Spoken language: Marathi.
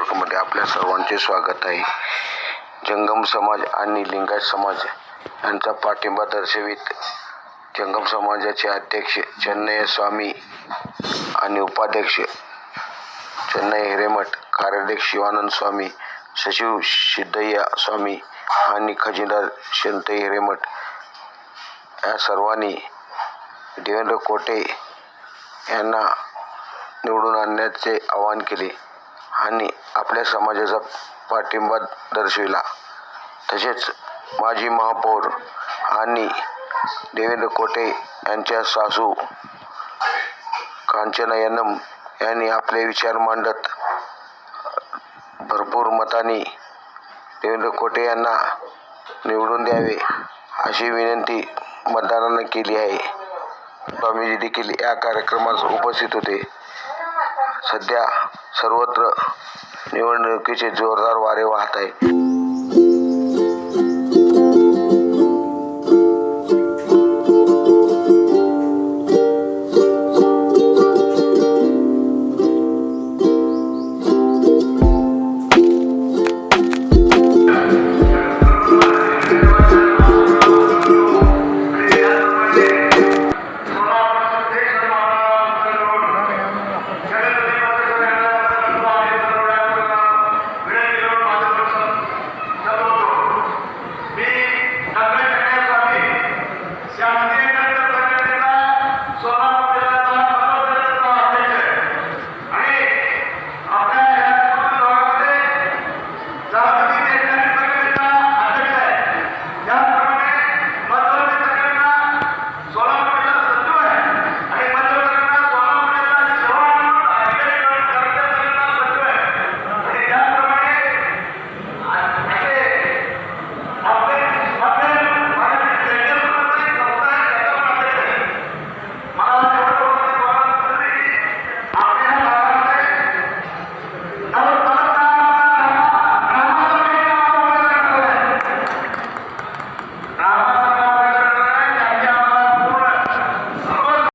आपल्या सर्वांचे स्वागत आहे. जंगम समाज आणि लिंगायत समाज यांचा पाठिंबा दर्शवित जंगम समाजाचे अध्यक्ष चन्नय स्वामी आणि उपाध्यक्ष चेन्नई हिरेमठ कार्याध्यक्ष शिवानंद स्वामी सचिव सिद्धय्या स्वामी आणि खजिनदार शंतई हिरेमठ या सर्वांनी देवेंद्र कोटे यांना निवडून आणण्याचे आवाहन केले. आणि आपल्या समाजाचा पाठिंबा दर्शविला. तसेच माजी महापौर आणि देवेंद्र कोटे यांच्या सासू कांचना यनम यांनी आपले विचार मांडत भरपूर मताने देवेंद्र कोटे यांना निवडून द्यावे अशी विनंती मतदारांना केली आहे. स्वामीजी देखील या कार्यक्रमास उपस्थित होते. सध्या सर्वत्र निवडणुकीचे जोरदार वारे वाहत आहे.